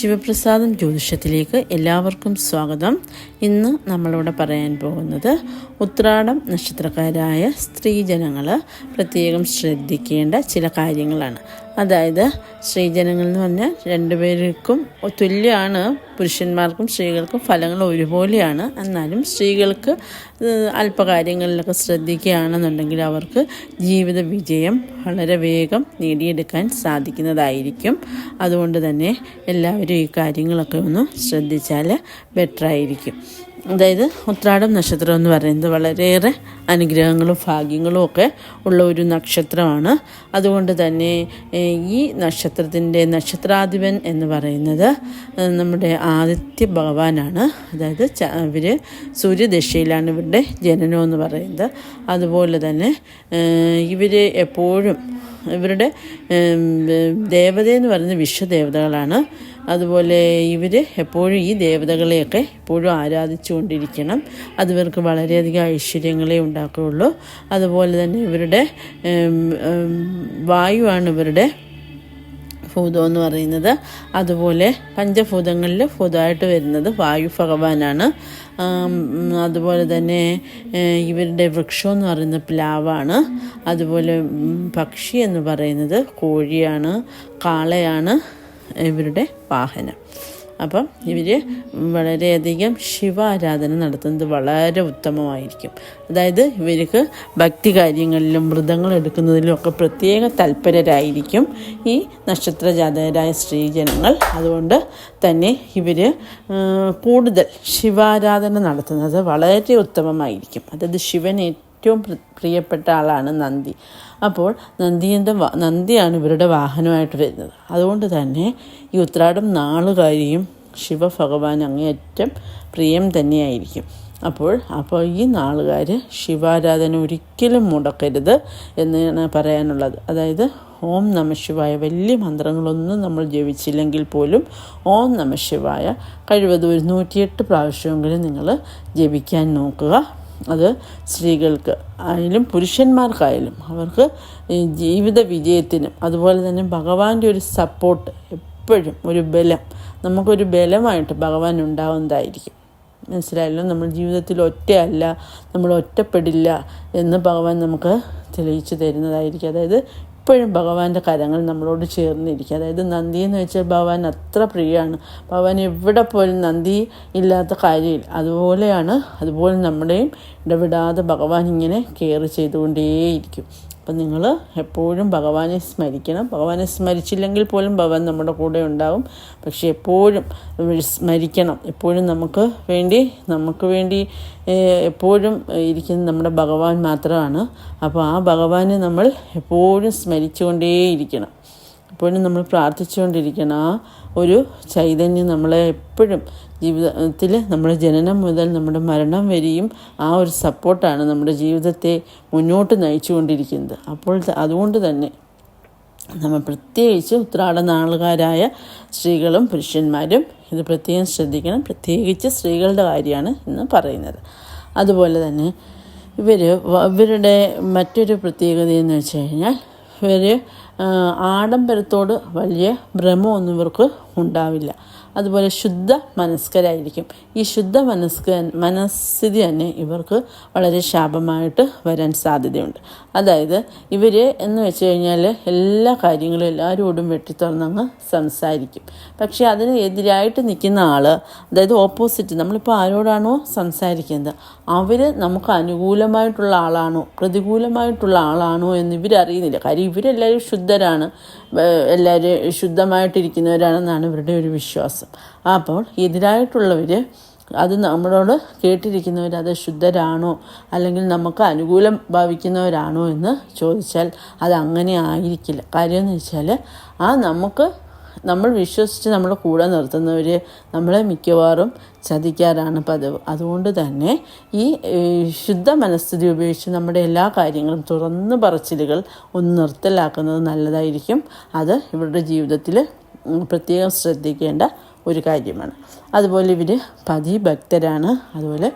ശിവപ്രസാദം ജ്യോതിഷത്തിലേക്ക് എല്ലാവർക്കും സ്വാഗതം. ഇന്ന് നമ്മളിവിടെ പറയാൻ പോകുന്നത് ഉത്രാടം നക്ഷത്രക്കാരായ സ്ത്രീജനങ്ങൾ പ്രത്യേകം ശ്രദ്ധിക്കേണ്ട ചില കാര്യങ്ങളാണ്. അതായത് സ്ത്രീജനങ്ങൾ എന്ന് പറഞ്ഞാൽ രണ്ടുപേർക്കും തുല്യമാണ്. പുരുഷന്മാർക്കും സ്ത്രീകൾക്കും ഫലങ്ങൾ ഒരുപോലെയാണ്. എന്നാലും സ്ത്രീകൾക്ക് അല്പകാര്യങ്ങളിലൊക്കെ ശ്രദ്ധിക്കുകയാണെന്നുണ്ടെങ്കിൽ അവർക്ക് ജീവിത വിജയം വളരെ വേഗം നേടിയെടുക്കാൻ സാധിക്കുന്നതായിരിക്കും. അതുകൊണ്ട് തന്നെ എല്ലാവരും ഈ കാര്യങ്ങളൊക്കെ ഒന്ന് ശ്രദ്ധിച്ചാൽ ബെറ്ററായിരിക്കും. അതായത് ഉത്രാടം നക്ഷത്രം എന്ന് പറയുന്നത് വളരെയേറെ അനുഗ്രഹങ്ങളും ഭാഗ്യങ്ങളും ഒക്കെ ഉള്ള ഒരു നക്ഷത്രമാണ്. അതുകൊണ്ട് തന്നെ ഈ നക്ഷത്രത്തിന്റെ നക്ഷത്രാധിപൻ എന്ന് പറയുന്നത് നമ്മുടെ ആദിത്യ ഭഗവാനാണ്. അതായത് ഇവർ സൂര്യദശയിലാണ് ഇവരുടെ ജനനം എന്ന് പറയുന്നത്. അതുപോലെ തന്നെ ഇവർ എപ്പോഴും ഇവരുടെ ദേവതയെന്ന് പറയുന്നത് വിശ്വദേവതകളാണ്. അതുപോലെ ഇവർ എപ്പോഴും ഈ ദേവതകളെയൊക്കെ എപ്പോഴും ആരാധിച്ചുകൊണ്ടിരിക്കണം. അത് ഇവർക്ക് വളരെയധികം ഐശ്വര്യങ്ങളെ ഉണ്ടാക്കുകയുള്ളൂ. അതുപോലെ തന്നെ ഇവരുടെ വായുവാണ് ഇവരുടെ ഭൂതം എന്ന് പറയുന്നത്. അതുപോലെ പഞ്ചഭൂതങ്ങളിൽ ഭൂതമായിട്ട് വരുന്നത് വായു ഭഗവാനാണ്. അതുപോലെ തന്നെ ഇവരുടെ വൃക്ഷം എന്ന് പറയുന്നത് പ്ലാവാണ്. അതുപോലെ പക്ഷി എന്ന് പറയുന്നത് കോഴിയാണ് കാളയാണ്. ഇവരുടെ വാഹനം. അപ്പം ഇവർ വളരെയധികം ശിവാരാധന നടത്തുന്നത് വളരെ ഉത്തമമായിരിക്കും. അതായത് ഇവർക്ക് ഭക്തി കാര്യങ്ങളിലും മൃതങ്ങൾ എടുക്കുന്നതിലും ഒക്കെ പ്രത്യേക തൽപരരായിരിക്കും ഈ നക്ഷത്രജാതകരായ സ്ത്രീജനങ്ങൾ. അതുകൊണ്ട് തന്നെ ഇവർ കൂടുതൽ ശിവാരാധന നടത്തുന്നത് വളരെ ഉത്തമമായിരിക്കും. അതായത് ഏറ്റവും പ്രി- പ്രിയപ്പെട്ട ആളാണ് നന്ദി. അപ്പോൾ നന്ദിയുടെ നന്ദിയാണ് ഇവരുടെ വാഹനമായിട്ട് വരുന്നത്. അതുകൊണ്ട് തന്നെ ഈ ഉത്രാടം നാളുകാരിയും ശിവഭഗവാൻ അങ്ങേയറ്റം പ്രിയം തന്നെയായിരിക്കും. അപ്പോൾ അപ്പോൾ ഈ നാളുകാർ ശിവാരാധന ഒരിക്കലും മുടക്കരുത് എന്നാണ് പറയാനുള്ളത്. അതായത് ഓം നമ ശിവായ വലിയ മന്ത്രങ്ങളൊന്നും നമ്മൾ ജപിച്ചില്ലെങ്കിൽ പോലും ഓം നമ ശിവായ കഴിവതും ഒരു നൂറ്റിയെട്ട് പ്രാവശ്യമെങ്കിലും നിങ്ങൾ ജപിക്കാൻ നോക്കുക. അത് സ്ത്രീകൾക്ക് ആയാലും പുരുഷന്മാർക്കായാലും അവർക്ക് ജീവിത വിജയത്തിനും അതുപോലെ തന്നെ ഭഗവാന്റെ ഒരു സപ്പോർട്ട് എപ്പോഴും ഒരു ബലം നമുക്കൊരു ബലമായിട്ട് ഭഗവാൻ ഉണ്ടാവുന്നതായിരിക്കും. മനസ്സിലായല്ലോ? നമ്മൾ ജീവിതത്തിൽ ഒറ്റയല്ല നമ്മൾ ഒറ്റപ്പെടില്ല എന്ന് ഭഗവാൻ നമുക്ക് തെളിയിച്ചു തരുന്നതായിരിക്കും. അതായത് എപ്പോഴും ഭഗവാന്റെ കരങ്ങൾ നമ്മളോട് ചേർന്നിരിക്കുക അതായത് നന്ദി എന്ന് വെച്ചാൽ ഭഗവാൻ അത്ര പ്രിയമാണ്. ഭഗവാൻ എവിടെ പോലും നന്ദി ഇല്ലാത്ത കാര്യമില്ല. അതുപോലെയാണ് അതുപോലെ നമ്മുടെയും ഇടപെടാതെ ഭഗവാൻ ഇങ്ങനെ കെയർ ചെയ്തുകൊണ്ടേയിരിക്കും. അപ്പം നിങ്ങൾ എപ്പോഴും ഭഗവാനെ സ്മരിക്കണം. ഭഗവാനെ സ്മരിച്ചില്ലെങ്കിൽ പോലും ഭഗവാൻ നമ്മുടെ കൂടെ ഉണ്ടാവും. പക്ഷെ എപ്പോഴും സ്മരിക്കണം. എപ്പോഴും നമുക്ക് വേണ്ടി നമുക്ക് വേണ്ടി എപ്പോഴും ഇരിക്കുന്ന നമ്മുടെ ഭഗവാൻ മാത്രമാണ്. അപ്പോൾ ആ ഭഗവാനെ നമ്മൾ എപ്പോഴും സ്മരിച്ചുകൊണ്ടേയിരിക്കണം. എപ്പോഴും നമ്മൾ പ്രാർത്ഥിച്ചുകൊണ്ടിരിക്കണം ആ ഒരു ചൈതന്യം നമ്മളെ എപ്പോഴും ജീവിതത്തിൽ നമ്മുടെ ജനനം മുതൽ നമ്മുടെ മരണം വരെയും ആ ഒരു സപ്പോർട്ടാണ് നമ്മുടെ ജീവിതത്തെ മുന്നോട്ട് നയിച്ചുകൊണ്ടിരിക്കുന്നത്. അപ്പോൾ അതുകൊണ്ട് തന്നെ നമ്മൾ പ്രത്യേകിച്ച് ഉത്രാട നാളുകാരായ സ്ത്രീകളും പുരുഷന്മാരും ഇത് പ്രത്യേകം ശ്രദ്ധിക്കണം. പ്രത്യേകിച്ച് സ്ത്രീകളുടെ കാര്യമാണ് എന്ന് പറയുന്നത്. അതുപോലെ തന്നെ ഇവർ ഇവരുടെ മറ്റൊരു പ്രത്യേകത എന്ന് വെച്ച് കഴിഞ്ഞാൽ ഇവർ ആഡംബരത്തോട് വലിയ ഭ്രമമൊന്നും ഇവർക്ക് ഉണ്ടാവില്ല. അതുപോലെ ശുദ്ധ മനസ്കരായിരിക്കും. ഈ ശുദ്ധ മനസ്ക മനസ്ഥിതി തന്നെ ഇവർക്ക് വളരെ ശാപമായിട്ട് വരാൻ സാധ്യതയുണ്ട്. അതായത് ഇവർ എന്ന് വെച്ച് കഴിഞ്ഞാൽ എല്ലാ കാര്യങ്ങളും എല്ലാവരോടും വെട്ടിത്തുറന്നങ്ങ് സംസാരിക്കും. പക്ഷേ അതിന് എതിരായിട്ട് നിൽക്കുന്ന ആൾ അതായത് ഓപ്പോസിറ്റ് നമ്മളിപ്പോൾ ആരോടാണോ സംസാരിക്കുന്നത് അവർ നമുക്ക് അനുകൂലമായിട്ടുള്ള ആളാണോ പ്രതികൂലമായിട്ടുള്ള ആളാണോ എന്ന് ഇവരറിയുന്നില്ല. കാര്യം ഇവരെല്ലാവരും ശുദ്ധരാണ്. എല്ലാവരും ശുദ്ധമായിട്ടിരിക്കുന്നവരാണെന്നാണ് ഇവരുടെ ഒരു വിശ്വാസം. അപ്പോൾ എതിരായിട്ടുള്ളവർ അത് നമ്മളോട് കേട്ടിരിക്കുന്നവർ അത് ശുദ്ധരാണോ? അല്ലെങ്കിൽ നമുക്ക് അനുകൂലം ഭാവിക്കുന്നവരാണോ എന്ന് ചോദിച്ചാൽ അത് അങ്ങനെ ആയിരിക്കില്ല. കാര്യമെന്ന് വെച്ചാൽ ആ നമുക്ക് നമ്മൾ വിശ്വസിച്ച് നമ്മളെ കൂടെ നിർത്തുന്നവർ നമ്മളെ മിക്കവാറും ചതിക്കാറാണ് പതിവ്. അതുകൊണ്ട് തന്നെ ഈ ശുദ്ധ മനസ്ഥിതി ഉപയോഗിച്ച് നമ്മുടെ എല്ലാ കാര്യങ്ങളും തുറന്നു പറച്ചിലുകൾ ഒന്ന് നിർത്തലാക്കുന്നത് നല്ലതായിരിക്കും. അത് ഇവരുടെ ജീവിതത്തിൽ പ്രത്യേകം ശ്രദ്ധിക്കേണ്ട ഒരു കാര്യമാണ്. അതുപോലെ ഇവർ പതി ഭക്തരാണ് അതുപോലെ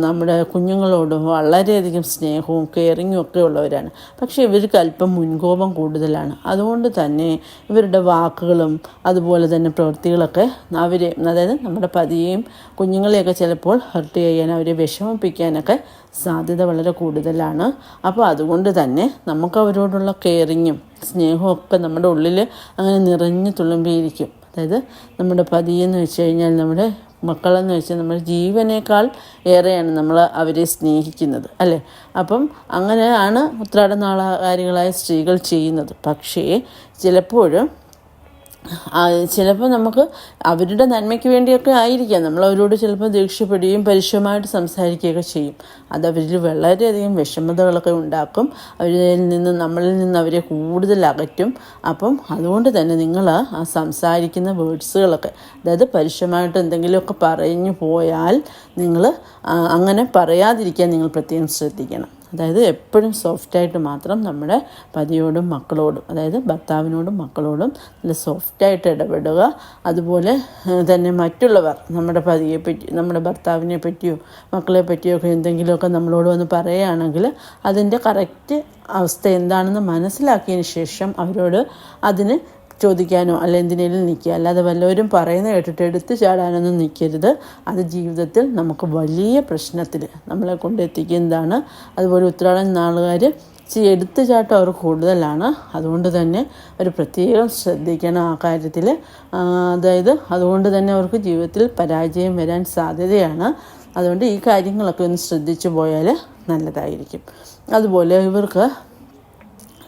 നമ്മുടെ കുഞ്ഞുങ്ങളോട് വളരെയധികം സ്നേഹവും കെയറിങ്ങും ഒക്കെ ഉള്ളവരാണ്. പക്ഷേ ഇവർക്ക് അല്പം മുൻകോപം കൂടുതലാണ്. അതുകൊണ്ട് തന്നെ ഇവരുടെ വാക്കുകളും അതുപോലെ തന്നെ പ്രവൃത്തികളൊക്കെ അവരെ അതായത് നമ്മുടെ പതിയെയും കുഞ്ഞുങ്ങളെയൊക്കെ ചിലപ്പോൾ ഹർട്ട് ചെയ്യാൻ അവരെ വിഷമിപ്പിക്കാനൊക്കെ സാധ്യത വളരെ കൂടുതലാണ്. അപ്പോൾ അതുകൊണ്ട് തന്നെ നമുക്ക് അവരോടുള്ള കെയറിങ്ങും സ്നേഹവും ഒക്കെ നമ്മുടെ ഉള്ളിൽ അങ്ങനെ നിറഞ്ഞു തുളുമ്പിയിരിക്കും. അതായത് നമ്മുടെ പതിയെന്ന് വെച്ച് കഴിഞ്ഞാൽ നമ്മുടെ മക്കളെന്ന് വെച്ചാൽ നമ്മുടെ ജീവനേക്കാൾ ഏറെയാണ് നമ്മൾ അവരെ സ്നേഹിക്കുന്നത് അല്ലേ? അപ്പം അങ്ങനെയാണ് ഉത്രാടനാളകാരികളായ സ്ത്രീകൾ ചെയ്യുന്നത്. പക്ഷേ ചിലപ്പോഴും ചിലപ്പോൾ നമുക്ക് അവരുടെ നന്മയ്ക്ക് വേണ്ടിയൊക്കെ ആയിരിക്കാം. നമ്മൾ അവരോട് ചിലപ്പോൾ ദേഷ്യപ്പെടുകയും പരുഷമായിട്ട് സംസാരിക്കുകയൊക്കെ ചെയ്യും. അത് അവരിൽ വളരെയധികം വിഷമതകളൊക്കെ ഉണ്ടാക്കും. അവരിൽ നിന്ന് നമ്മളിൽ നിന്ന് അവരെ കൂടുതൽ അകറ്റും. അപ്പം അതുകൊണ്ട് തന്നെ നിങ്ങൾ ആ സംസാരിക്കുന്ന വേർഡ്സുകളൊക്കെ അതായത് പരുഷമായിട്ട് എന്തെങ്കിലുമൊക്കെ പറഞ്ഞു പോയാൽ നിങ്ങൾ അങ്ങനെ പറയാതിരിക്കാൻ നിങ്ങൾ പ്രത്യേകം ശ്രദ്ധിക്കണം. അതായത് എപ്പോഴും സോഫ്റ്റായിട്ട് മാത്രം നമ്മുടെ പതിയോടും മക്കളോടും അതായത് ഭർത്താവിനോടും മക്കളോടും നല്ല സോഫ്റ്റായിട്ട് ഇടപെടുക. അതുപോലെ തന്നെ മറ്റുള്ളവർ നമ്മുടെ പതിയെ പറ്റി നമ്മുടെ ഭർത്താവിനെ പറ്റിയോ മക്കളെ പറ്റിയോ ഒക്കെ എന്തെങ്കിലുമൊക്കെ നമ്മളോട് വന്ന് പറയുകയാണെങ്കിൽ അതിന്റെ കറക്റ്റ് അവസ്ഥ എന്താണെന്ന് മനസ്സിലാക്കിയതിന് ശേഷം അവരോട് അതിന് ചോദിക്കാനോ അല്ല എന്തിനേലും നിൽക്കുക. അല്ലാതെ വല്ലവരും പറയുന്ന കേട്ടിട്ട് എടുത്തു ചാടാനൊന്നും നിൽക്കരുത്. അത് ജീവിതത്തിൽ നമുക്ക് വലിയ പ്രശ്നത്തിൽ നമ്മളെ കൊണ്ടെത്തിക്കുന്നതാണ് അതുപോലെ ഉത്രാടൻ നാളുകാർ എടുത്തു ചാട്ടം അവർ കൂടുതലാണ്. അതുകൊണ്ട് തന്നെ അവർ പ്രത്യേകം ശ്രദ്ധിക്കണം ആ കാര്യത്തിൽ. അതായത് അതുകൊണ്ട് തന്നെ അവർക്ക് ജീവിതത്തിൽ പരാജയം വരാൻ സാധ്യതയാണ്. അതുകൊണ്ട് ഈ കാര്യങ്ങളൊക്കെ ഒന്ന് ശ്രദ്ധിച്ചു പോയാൽ നല്ലതായിരിക്കും. അതുപോലെ ഇവർക്ക്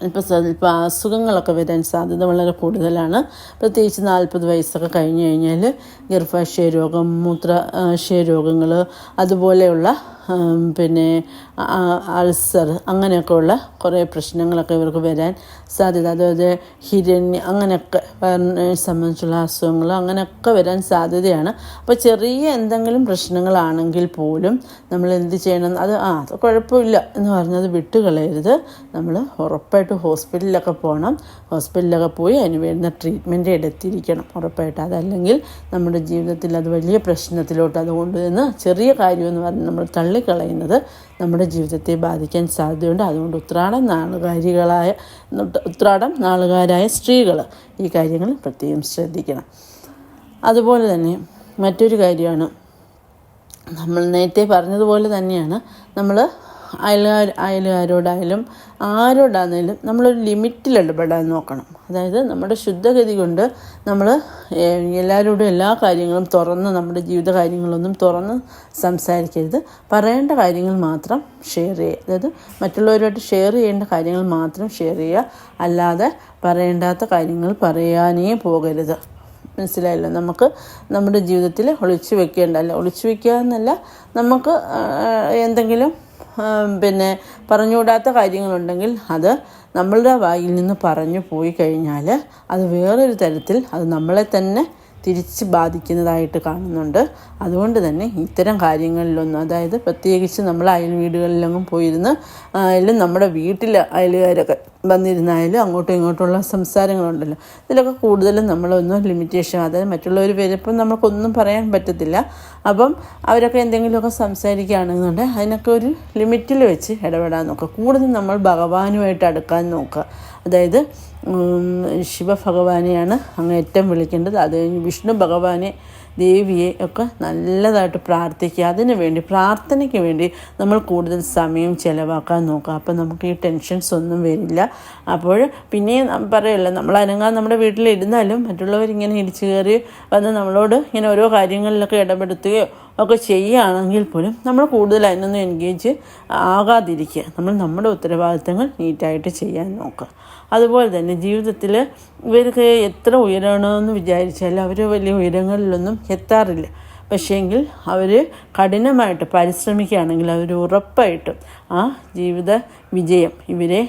ഇപ്പോൾ ചിലപ്പോൾ അസുഖങ്ങളൊക്കെ വരാൻ സാധ്യത വളരെ കൂടുതലാണ്. പ്രത്യേകിച്ച് നാൽപ്പത് വയസ്സൊക്കെ കഴിഞ്ഞ് കഴിഞ്ഞാൽ ഗർഭാശയ രോഗം മൂത്രാശയ രോഗങ്ങൾ അതുപോലെയുള്ള പിന്നെ അൾസർ അങ്ങനെയൊക്കെയുള്ള കുറേ പ്രശ്നങ്ങളൊക്കെ ഇവർക്ക് വരാൻ സാധ്യത. അതായത് ഹിരണ്യ അങ്ങനെയൊക്കെ സംബന്ധിച്ചുള്ള അസുഖങ്ങൾ അങ്ങനെയൊക്കെ വരാൻ സാധ്യതയാണ്. അപ്പോൾ ചെറിയ എന്തെങ്കിലും പ്രശ്നങ്ങളാണെങ്കിൽ പോലും നമ്മൾ എന്ത് ചെയ്യണം? അത് ആ അത് കുഴപ്പമില്ല എന്ന് പറഞ്ഞത് വിട്ടുകളയരുത്. നമ്മൾ ഉറപ്പായിട്ട് ഹോസ്പിറ്റലിലൊക്കെ പോകണം. ഹോസ്പിറ്റലിലൊക്കെ പോയി അതിന് വേണ്ടുന്ന ട്രീറ്റ്മെന്റ് എടുത്തിരിക്കണം ഉറപ്പായിട്ട്. അതല്ലെങ്കിൽ നമ്മുടെ ജീവിതത്തിൽ അത് വലിയ പ്രശ്നത്തിലോട്ട് അതുകൊണ്ട് ചെറിയ കാര്യമെന്ന് പറഞ്ഞ് നമ്മൾ തള്ളിക്കളയുന്നത് നമ്മുടെ ജീവിതത്തെ ബാധിക്കാൻ സാധ്യതയുണ്ട്. അതുകൊണ്ട് ഉത്രാടം നാളുകാരികളായ ഉത്രാടം നാളുകാരായ സ്ത്രീകൾ ഈ കാര്യങ്ങൾ പ്രത്യേകം ശ്രദ്ധിക്കണം. അതുപോലെ തന്നെ മറ്റൊരു കാര്യമാണ്. നമ്മൾ നേരത്തെ പറഞ്ഞതുപോലെ തന്നെയാണ് നമ്മൾ അയൽക്കാർ അയൽകാരോടായാലും ആരോടാണെങ്കിലും നമ്മളൊരു ലിമിറ്റിൽ ഇടപെടാൻ നോക്കണം. അതായത് നമ്മുടെ ശുദ്ധഗതി കൊണ്ട് നമ്മൾ എല്ലാവരോടും എല്ലാ കാര്യങ്ങളും തുറന്ന് നമ്മുടെ ജീവിത കാര്യങ്ങളൊന്നും തുറന്ന് സംസാരിക്കരുത്. പറയേണ്ട കാര്യങ്ങൾ മാത്രം ഷെയർ ചെയ്യുക. അതായത് മറ്റുള്ളവരുമായിട്ട് ഷെയർ ചെയ്യേണ്ട കാര്യങ്ങൾ മാത്രം ഷെയർ ചെയ്യുക. അല്ലാതെ പറയേണ്ടാത്ത കാര്യങ്ങൾ പറയാനേ പോകരുത്. മനസ്സിലായല്ലോ? നമുക്ക് നമ്മുടെ ജീവിതത്തിൽ ഒളിച്ചു വെക്കേണ്ട അല്ല ഒളിച്ചു വെക്കുക എന്നല്ല നമുക്ക് എന്തെങ്കിലും പിന്നെ പറഞ്ഞുകൂടാത്ത കാര്യങ്ങളുണ്ടെങ്കിൽ അത് നമ്മളുടെ വായിൽ നിന്ന് പറഞ്ഞു പോയി കഴിഞ്ഞാൽ അത് വേറൊരു തരത്തിൽ അത് നമ്മളെ തന്നെ തിരിച്ച് ബാധിക്കുന്നതായിട്ട് കാണുന്നുണ്ട്. അതുകൊണ്ട് തന്നെ ഇത്തരം കാര്യങ്ങളിലൊന്നും അതായത് പ്രത്യേകിച്ച് നമ്മൾ അയൽ വീടുകളിലൊന്നും പോയിരുന്ന് അതിലും നമ്മുടെ വീട്ടിൽ അയലുകാരൊക്കെ വന്നിരുന്നായാലും അങ്ങോട്ടും ഇങ്ങോട്ടുള്ള സംസാരങ്ങളുണ്ടല്ലോ. ഇതിലൊക്കെ കൂടുതലും നമ്മളൊന്നും ലിമിറ്റേഷൻ അതായത് മറ്റുള്ളവർ വരുമ്പം നമുക്കൊന്നും പറയാൻ പറ്റത്തില്ല. അപ്പം അവരൊക്കെ എന്തെങ്കിലുമൊക്കെ സംസാരിക്കുകയാണെന്നുണ്ടെങ്കിൽ അതിനൊക്കെ ഒരു ലിമിറ്റിൽ വെച്ച് ഇടപെടാൻ നോക്കുക. കൂടുതൽ നമ്മൾ ഭഗവാനുമായിട്ട് അടുക്കാൻ നോക്കുക. അതായത് ശിവഭഗവാനെയാണ് അങ്ങ് ഏറ്റവും വിളിക്കേണ്ടത്. അത് വിഷ്ണു ഭഗവാനെ ദേവിയെ ഒക്കെ നല്ലതായിട്ട് പ്രാർത്ഥിക്കുക. അതിനു വേണ്ടി പ്രാർത്ഥനയ്ക്ക് വേണ്ടി നമ്മൾ കൂടുതൽ സമയം ചിലവാക്കാൻ നോക്കുക. അപ്പോൾ നമുക്ക് ഈ ടെൻഷൻസ് ഒന്നും വരില്ല. അപ്പോൾ പിന്നെയും പറയല്ലോ നമ്മൾ അനങ്ങാൻ നമ്മുടെ വീട്ടിലിരുന്നാലും മറ്റുള്ളവരിങ്ങനെ ഇടിച്ചു കയറി വന്ന് നമ്മളോട് ഇങ്ങനെ ഓരോ കാര്യങ്ങളിലൊക്കെ ഇടപെടുത്തുകയോ ഒക്കെ ചെയ്യുകയാണെങ്കിൽ പോലും നമ്മൾ കൂടുതൽ അതിനൊന്നും എൻഗേജ് ആകാതിരിക്കുക. നമ്മൾ നമ്മുടെ ഉത്തരവാദിത്തങ്ങൾ നീറ്റായിട്ട് ചെയ്യാൻ നോക്കുക. അതുപോലെ തന്നെ ജീവിതത്തിൽ ഇവർക്ക് എത്ര ഉയരണമെന്ന് വിചാരിച്ചാലും അവർ വലിയ ഉയരങ്ങളിലൊന്നും എത്താറില്ല. പക്ഷേങ്കിൽ അവർ കഠിനമായിട്ട് പരിശ്രമിക്കുകയാണെങ്കിൽ അവർ ഉറപ്പായിട്ടും ആ ജീവിത വിജയം ഇവരെ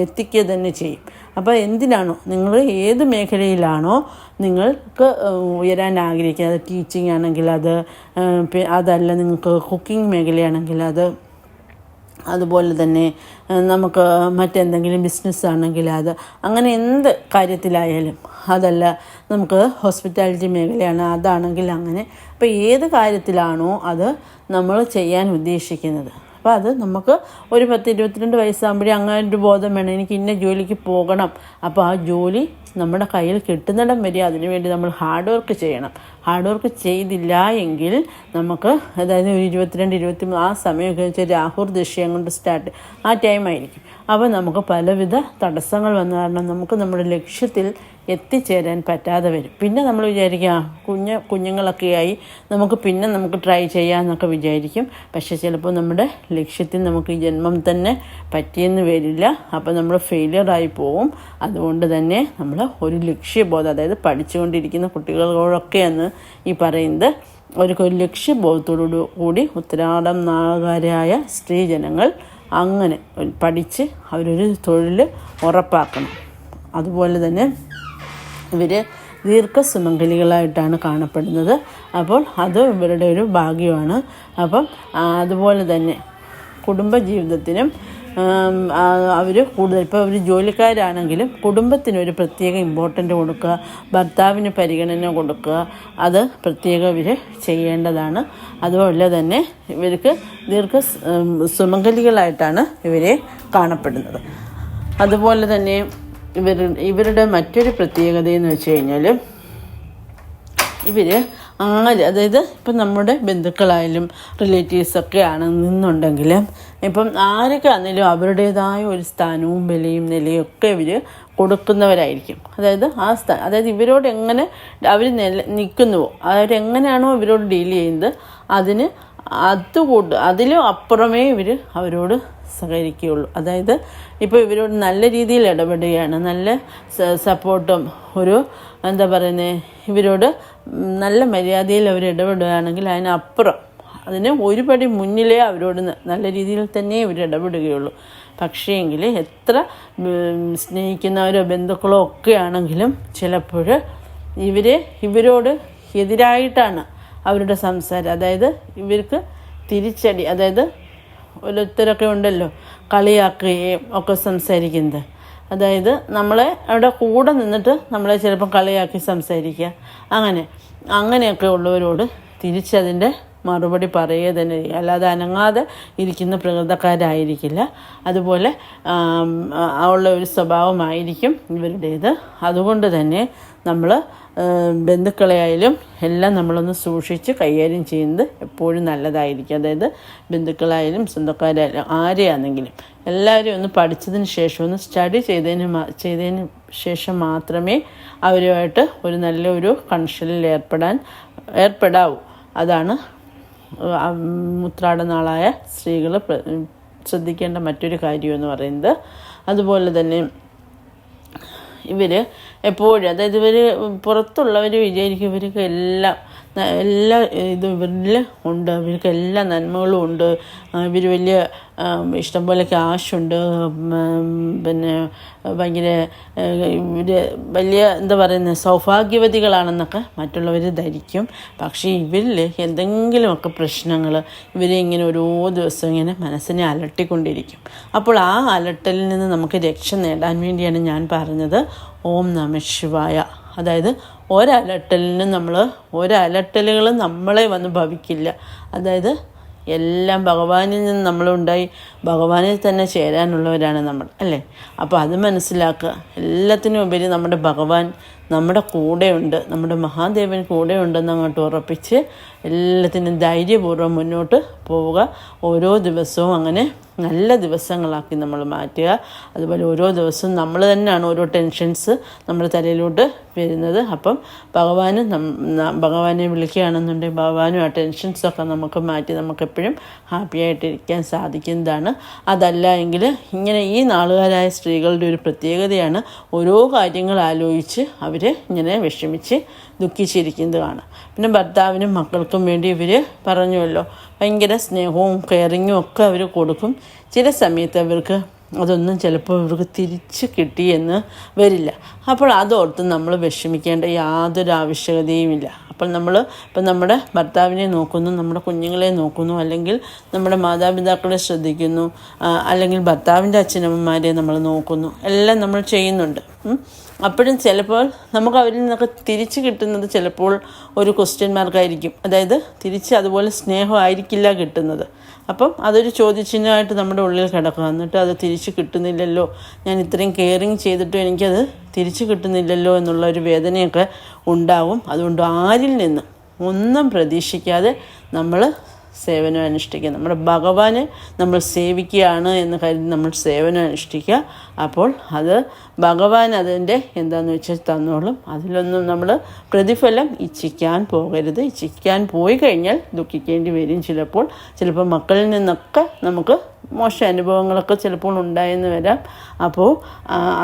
എത്തിക്കുക തന്നെ ചെയ്യും. അപ്പോൾ എന്തിനാണോ? നിങ്ങൾ ഏത് മേഖലയിലാണോ നിങ്ങൾക്ക് ഉയരാൻ ആഗ്രഹിക്കുന്നത് ടീച്ചിങ് ആണെങ്കിൽ അത് അതല്ല നിങ്ങൾക്ക് കുക്കിംഗ് മേഖലയാണെങ്കിൽ അത് അതുപോലെ തന്നെ നമുക്ക് മറ്റെന്തെങ്കിലും ബിസിനസ് ആണെങ്കിൽ അത് അങ്ങനെ എന്ത് കാര്യത്തിലായാലും അതല്ല നമുക്ക് ഹോസ്പിറ്റാലിറ്റി മേഖലയാണ് അതാണെങ്കിൽ അങ്ങനെ. അപ്പോൾ ഏത് കാര്യത്തിലാണോ അത് നമ്മൾ ചെയ്യാൻ ഉദ്ദേശിക്കുന്നത്. അപ്പോൾ അത് നമുക്ക് ഒരു പത്ത് ഇരുപത്തിരണ്ട് വയസ്സാകുമ്പോഴേ അങ്ങനെ ഒരു ബോധം വേണം. എനിക്ക് ഇന്ന ജോലിക്ക് പോകണം. അപ്പോൾ ആ ജോലി നമ്മുടെ കയ്യിൽ കിട്ടുന്നിടം വരെ അതിനുവേണ്ടി നമ്മൾ ഹാർഡ് വർക്ക് ചെയ്യണം. ഹാർഡ് വർക്ക് ചെയ്തില്ല എങ്കിൽ നമുക്ക് അതായത് ഒരു ഇരുപത്തിരണ്ട് ഇരുപത്തി ആ സമയമൊക്കെ വെച്ചാൽ രാഹുർ ദൃശ്യം കൊണ്ട് സ്റ്റാർട്ട് ആ ടൈമായിരിക്കും അപ്പോൾ നമുക്ക് പലവിധ തടസ്സങ്ങൾ വന്ന കാരണം നമുക്ക് നമ്മുടെ ലക്ഷ്യത്തിൽ എത്തിച്ചേരാൻ പറ്റാതെ വരും. പിന്നെ നമ്മൾ വിചാരിക്കുക "ആ, കുഞ്ഞ് കുഞ്ഞുങ്ങളൊക്കെയായി നമുക്ക് പിന്നെ നമുക്ക് ട്രൈ ചെയ്യാമെന്നൊക്കെ വിചാരിക്കും. പക്ഷേ ചിലപ്പോൾ നമ്മുടെ ലക്ഷ്യത്തിൽ നമുക്ക് ഈ ജന്മം തന്നെ പറ്റിയെന്ന് വരില്ല. അപ്പോൾ നമ്മൾ ഫെയിലിയറായി പോവും. അതുകൊണ്ട് തന്നെ നമ്മൾ ഒരു ലക്ഷ്യബോധം അതായത് പഠിച്ചുകൊണ്ടിരിക്കുന്ന കുട്ടികളോടൊക്കെയാണ് ഈ പറയുന്നത് ഒരു ഒരു ലക്ഷ്യബോധത്തോടു കൂടി ഉത്തരാടം നാഗാരായ സ്ത്രീജനങ്ങൾ അങ്ങനെ പഠിച്ച് അവരൊരു തൊഴിൽ ഉറപ്പാക്കണം. അതുപോലെ തന്നെ ഇവർ ദീർഘസുമംഗലികളായിട്ടാണ് കാണപ്പെടുന്നത്. അപ്പോൾ അത് ഇവരുടെ ഒരു ഭാഗ്യമാണ്. അപ്പം അതുപോലെ തന്നെ കുടുംബജീവിതത്തിനും അവർ കൂടുതൽ ഇപ്പോൾ അവർ ജോലിക്കാരാണെങ്കിലും കുടുംബത്തിനൊരു പ്രത്യേക ഇമ്പോർട്ടന്റ് കൊടുക്കുക ഭർത്താവിന് പരിഗണന കൊടുക്കുക അത് പ്രത്യേകം ഇവർ ചെയ്യേണ്ടതാണ്. അതുപോലെ തന്നെ ഇവർക്ക് ദീർഘ സുമംഗലികളായിട്ടാണ് ഇവരെ കാണപ്പെടുന്നത്. അതുപോലെ തന്നെ ഇവർ ഇവരുടെ മറ്റൊരു പ്രത്യേകത എന്ന് വെച്ച് കഴിഞ്ഞാൽ ഇവർ ആര് അതായത് ഇപ്പം നമ്മുടെ ബന്ധുക്കളായാലും റിലേറ്റീവ്സൊക്കെ ആണ് നിന്നുണ്ടെങ്കിൽ ഇപ്പം ആരൊക്കെ ആണെങ്കിലും അവരുടേതായ ഒരു സ്ഥാനവും വിലയും നിലയും ഒക്കെ ഇവർ കൊടുക്കുന്നവരായിരിക്കും. അതായത് ആ സ്ഥാ അതായത് ഇവരോട് എങ്ങനെ അവർ നില നിൽക്കുന്നുവോ അവരെങ്ങനെയാണോ ഇവരോട് ഡീൽ ചെയ്യുന്നത് അതിന് അതുകൂട്ട് അതിലും അപ്പുറമേ ഇവർ അവരോട് സഹകരിക്കുകയുള്ളൂ. അതായത് ഇപ്പോൾ ഇവരോട് നല്ല രീതിയിൽ ഇടപെടുകയാണ്. നല്ല സപ്പോർട്ടും ഒരു എന്താ പറയുന്നത് ഇവരോട് നല്ല മര്യാദയിൽ അവർ ഇടപെടുകയാണെങ്കിൽ അതിനപ്പുറം അതിന് ഒരുപടി മുന്നിലേ അവരോട് നല്ല രീതിയിൽ തന്നെ ഇവർ ഇടപെടുകയുള്ളൂ. പക്ഷേങ്കിൽ എത്ര സ്നേഹിക്കുന്നവരോ ബന്ധുക്കളോ ഒക്കെ ആണെങ്കിലും ചിലപ്പോൾ ഇവർ ഇവരോട് എതിരായിട്ടാണ് അവരുടെ സംസാരം. അതായത് ഇവർക്ക് തിരിച്ചടി അതായത് ഓരോരുത്തരൊക്കെ ഉണ്ടല്ലോ കളിയാക്കുകയും ഒക്കെ സംസാരിക്കുന്നത്. അതായത് നമ്മളെ അവിടെ കൂടെ നിന്നിട്ട് നമ്മളെ ചിലപ്പം കളിയാക്കി സംസാരിക്കുക. അങ്ങനെ അങ്ങനെയൊക്കെ ഉള്ളവരോട് തിരിച്ചതിന്റെ മറുപടി പറയുക തന്നെ അല്ലാതെ അനങ്ങാതെ ഇരിക്കുന്ന പ്രകൃതക്കാരായിരിക്കില്ല. അതുപോലെ ഉള്ള ഒരു സ്വഭാവമായിരിക്കും ഇവരുടേത്. അതുകൊണ്ട് തന്നെ നമ്മൾ ബന്ധുക്കളെയായാലും എല്ലാം നമ്മളൊന്ന് സൂക്ഷിച്ച് കൈകാര്യം ചെയ്യുന്നത് എപ്പോഴും നല്ലതായിരിക്കും. അതായത് ബന്ധുക്കളായാലും സ്വന്തക്കാരായാലും ആരെയാണെങ്കിലും എല്ലാവരും ഒന്ന് പഠിച്ചതിന് ശേഷം ഒന്ന് സ്റ്റഡി ചെയ്തതിന് ചെയ്തതിന് ശേഷം മാത്രമേ അവരുമായിട്ട് ഒരു നല്ലൊരു കണക്ഷനിൽ ഏർപ്പെടാൻ ഏർപ്പെടാവൂ. അതാണ് മുത്രാടനാളായ സ്ത്രീകൾ ശ്രദ്ധിക്കേണ്ട മറ്റൊരു കാര്യം എന്ന് പറയുന്നത്. അതുപോലെ തന്നെ ഇവർ എപ്പോഴും അതായത് ഇവർ പുറത്തുള്ളവർ വിചാരിക്കും ഇവർക്ക് എല്ലാം എല്ലാ ഇതും ഇവരിൽ ഉണ്ട്. ഇവർക്ക് എല്ലാ നന്മകളും ഉണ്ട്. ഇവർ വലിയ ഇഷ്ടം ഇഷ്ടംപോലെ ക്യാഷുണ്ട് പിന്നെ ഭയങ്കര ഇവർ വലിയ എന്താ പറയുന്നത് സൗഭാഗ്യവതികളാണെന്നൊക്കെ മറ്റുള്ളവർ ധരിക്കും. പക്ഷേ ഇവരിൽ എന്തെങ്കിലുമൊക്കെ പ്രശ്നങ്ങൾ ഇവരെ ഇങ്ങനെ ഓരോ ദിവസവും ഇങ്ങനെ മനസ്സിനെ അലട്ടിക്കൊണ്ടിരിക്കും. അപ്പോൾ ആ അലട്ടലിൽ നിന്ന് നമുക്ക് രക്ഷ നേടാൻ വേണ്ടിയാണ് ഞാൻ പറഞ്ഞത്. ഓം നമ ശിവായ. അതായത് ഒരലട്ടലിനും നമ്മൾ ഒരലട്ടലുകളും നമ്മളെ വന്ന് ഭവിക്കില്ല. അതായത് എല്ലാം ഭഗവാനിൽ നിന്ന് നമ്മളുണ്ടായി. ഭഗവാനിൽ തന്നെ ചേരാനുള്ളവരാണ് നമ്മൾ അല്ലേ? അപ്പോൾ അത് മനസ്സിലാക്കുക. എല്ലാത്തിനും ഉപരി നമ്മുടെ ഭഗവാൻ നമ്മുടെ കൂടെയുണ്ട് നമ്മുടെ മഹാദേവൻ കൂടെയുണ്ടെന്ന് അങ്ങോട്ട് ഉറപ്പിച്ച് എല്ലാത്തിനും ധൈര്യപൂർവം മുന്നോട്ട് പോവുക. ഓരോ ദിവസവും അങ്ങനെ നല്ല ദിവസങ്ങളാക്കി നമ്മൾ മാറ്റുക. അതുപോലെ ഓരോ ദിവസവും നമ്മൾ തന്നെയാണ് ഓരോ ടെൻഷൻസ് നമ്മുടെ തലയിലോട്ട് വരുന്നത്. അപ്പം ഭഗവാന് ഭഗവാനെ വിളിക്കുകയാണെന്നുണ്ടെങ്കിൽ ഭഗവാനും ആ ടെൻഷൻസൊക്കെ നമുക്ക് മാറ്റി നമുക്കെപ്പോഴും ഹാപ്പി ആയിട്ടിരിക്കാൻ സാധിക്കുന്നതാണ്. അതല്ല എങ്കിൽ ഇങ്ങനെ ഈ നാളുകാരായ സ്ത്രീകളുടെ ഒരു പ്രത്യേകതയാണ് ഓരോ കാര്യങ്ങൾ ആലോചിച്ച് അവർ ഇങ്ങനെ വിഷമിച്ച് ദുഃഖിച്ചിരിക്കുന്നത് കാണാം പിന്നെ ഭർത്താവിനും മക്കൾക്കും വേണ്ടി ഇവർ പറഞ്ഞുവല്ലോ ഭയങ്കര സ്നേഹവും കെയറിങ്ങും ഒക്കെ അവർ കൊടുക്കും. ചില സമയത്ത് അവർക്ക് അതൊന്നും ചിലപ്പോൾ ഇവർക്ക് തിരിച്ച് കിട്ടിയെന്ന് വരില്ല. അപ്പോൾ അതോർത്ത് നമ്മൾ വിഷമിക്കേണ്ട യാതൊരു ആവശ്യകതയുമില്ല. അപ്പോൾ നമ്മൾ ഇപ്പം നമ്മുടെ ഭർത്താവിനെ നോക്കുന്നു നമ്മുടെ കുഞ്ഞുങ്ങളെ നോക്കുന്നു അല്ലെങ്കിൽ നമ്മുടെ മാതാപിതാക്കളെ ശ്രദ്ധിക്കുന്നു അല്ലെങ്കിൽ ഭർത്താവിന്റെ അച്ഛനമ്മമാരെ നമ്മൾ നോക്കുന്നു എല്ലാം നമ്മൾ ചെയ്യുന്നുണ്ട്. അപ്പോഴും ചിലപ്പോൾ നമുക്ക് അവരിൽ നിന്നൊക്കെ തിരിച്ച് കിട്ടുന്നത് ചിലപ്പോൾ ഒരു ക്വസ്റ്റ്യൻ മാർക്കായിരിക്കും അതായത് തിരിച്ച് അതുപോലെ സ്നേഹമായിരിക്കില്ല കിട്ടുന്നത്. അപ്പം അതൊരു ചോദ്യചിഹ്നമായിട്ട് നമ്മുടെ ഉള്ളിൽ കിടക്കുക എന്നിട്ട് അത് തിരിച്ച് കിട്ടുന്നില്ലല്ലോ. ഞാൻ ഇത്രയും കെയറിങ് ചെയ്തിട്ടും എനിക്കത് തിരിച്ച് കിട്ടുന്നില്ലല്ലോ എന്നുള്ള ഒരു വേദനയൊക്കെ ഉണ്ടാവും. അതുകൊണ്ട് ആരിൽ നിന്ന് ഒന്നും പ്രതീക്ഷിക്കാതെ നമ്മൾ സേവനം അനുഷ്ഠിക്കുക നമ്മുടെ ഭഗവാനെ നമ്മൾ സേവിക്കുകയാണ് എന്ന് കരുതി നമ്മൾ സേവനം അനുഷ്ഠിക്കുക അപ്പോൾ അത് ഭഗവാൻ അതിന്റെ എന്താണെന്ന് വെച്ചാൽ തന്നോളും. അതിലൊന്നും നമ്മൾ പ്രതിഫലം ഇച്ഛിക്കാൻ പോകരുത്. ഇച്ഛിക്കാൻ പോയി കഴിഞ്ഞാൽ ദുഃഖിക്കേണ്ടി വരും ചിലപ്പോൾ. ചിലപ്പോൾ മക്കളിൽ നിന്നൊക്കെ നമുക്ക് മോശം അനുഭവങ്ങളൊക്കെ ചിലപ്പോൾ ഉണ്ടായെന്ന് വരാം. അപ്പോൾ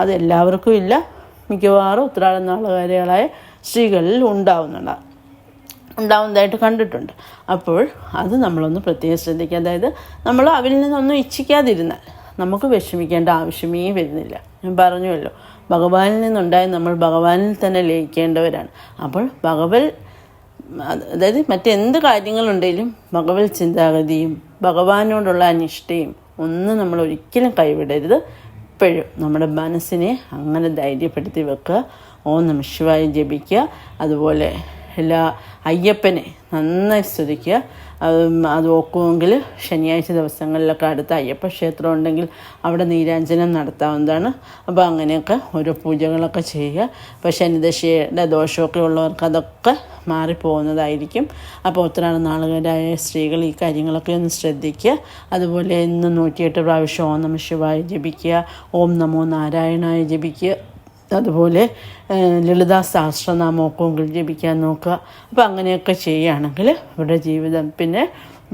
അതെല്ലാവർക്കും ഇല്ല. മിക്കവാറും ഉത്രാടനാളുകാരികളായ സ്ത്രീകളിൽ ഉണ്ടാവുന്നുണ്ടാകും ഉണ്ടാവുന്നതായിട്ട് കണ്ടിട്ടുണ്ട്. അപ്പോൾ അത് നമ്മളൊന്ന് പ്രത്യേകം ശ്രദ്ധിക്കുക. അതായത് നമ്മൾ അവരിൽ നിന്നൊന്നും ഇച്ഛിക്കാതിരുന്നാൽ നമുക്ക് വിഷമിക്കേണ്ട ആവശ്യമേ വരുന്നില്ല. ഞാൻ പറഞ്ഞുവല്ലോ ഭഗവാനിൽ നിന്നുണ്ടായി നമ്മൾ ഭഗവാനിൽ തന്നെ ലയിക്കേണ്ടവരാണ്. അപ്പോൾ ഭഗവൽ അത് അതായത് മറ്റെന്ത് കാര്യങ്ങളുണ്ടെങ്കിലും ഭഗവൽ ചിന്താഗതിയും ഭഗവാനോടുള്ള അനിഷ്ടയും ഒന്നും നമ്മൾ ഒരിക്കലും കൈവിടരുത്. എപ്പോഴും നമ്മുടെ മനസ്സിനെ അങ്ങനെ ധൈര്യപ്പെടുത്തി വെക്കുക. ഓം നമ ജപിക്കുക. അതുപോലെ എല്ലാ അയ്യപ്പനെ നന്നായി സ്തുതിക്കുക. അത് നോക്കുമെങ്കിൽ ശനിയാഴ്ച ദിവസങ്ങളിലൊക്കെ അടുത്ത അയ്യപ്പ ക്ഷേത്രം ഉണ്ടെങ്കിൽ അവിടെ നീരാഞ്ജനം നടത്താവുന്നതാണ്. അപ്പോൾ അങ്ങനെയൊക്കെ ഓരോ പൂജകളൊക്കെ ചെയ്യുക. അപ്പോൾ ശനിദശയുടെ ദോഷമൊക്കെ ഉള്ളവർക്ക് അതൊക്കെ മാറിപ്പോകുന്നതായിരിക്കും. അപ്പോൾ ഒത്തിരി നാളുകാരായ സ്ത്രീകൾ ഈ കാര്യങ്ങളൊക്കെ ഒന്ന് ശ്രദ്ധിക്കുക. അതുപോലെ ഇന്ന് നൂറ്റിയെട്ട് പ്രാവശ്യം ഓം നമ ശിവായ ജപിക്കുക. ഓം നമോ നാരായണായ ജപിക്കുക. അതുപോലെ ലളിതാ സഹസ്രനാമമൊക്കെ ജപിക്കാൻ നോക്കുക. അപ്പോൾ അങ്ങനെയൊക്കെ ചെയ്യുകയാണെങ്കിൽ ഇവിടെ ജീവിതം പിന്നെ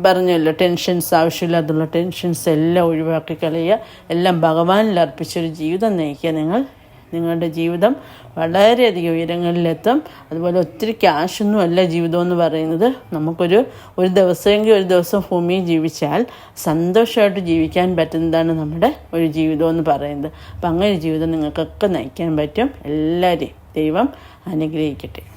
പറഞ്ഞല്ലോ ടെൻഷൻസ് ആവശ്യമില്ലാതുള്ള ടെൻഷൻസ് എല്ലാം ഒഴിവാക്കി കളയുക. എല്ലാം ഭഗവാനിൽ അർപ്പിച്ചൊരു ജീവിതം നയിക്കുക നിങ്ങൾ നിങ്ങളുടെ ജീവിതം വളരെയധികം ഉയരങ്ങളിലെത്തും. അതുപോലെ ഒത്തിരി ക്യാഷൊന്നും അല്ല ജീവിതം എന്ന് പറയുന്നത്. നമുക്കൊരു ഒരു ദിവസമെങ്കിൽ ഒരു ദിവസം ഭൂമിയിൽ ജീവിച്ചാൽ സന്തോഷമായിട്ട് ജീവിക്കാൻ പറ്റുന്നതാണ് നമ്മുടെ ഒരു ജീവിതം എന്ന് പറയുന്നത്. അപ്പം അങ്ങനെ ജീവിതം നിങ്ങൾക്കൊക്കെ നയിക്കാൻ പറ്റും. എല്ലാവരെയും ദൈവം അനുഗ്രഹിക്കട്ടെ.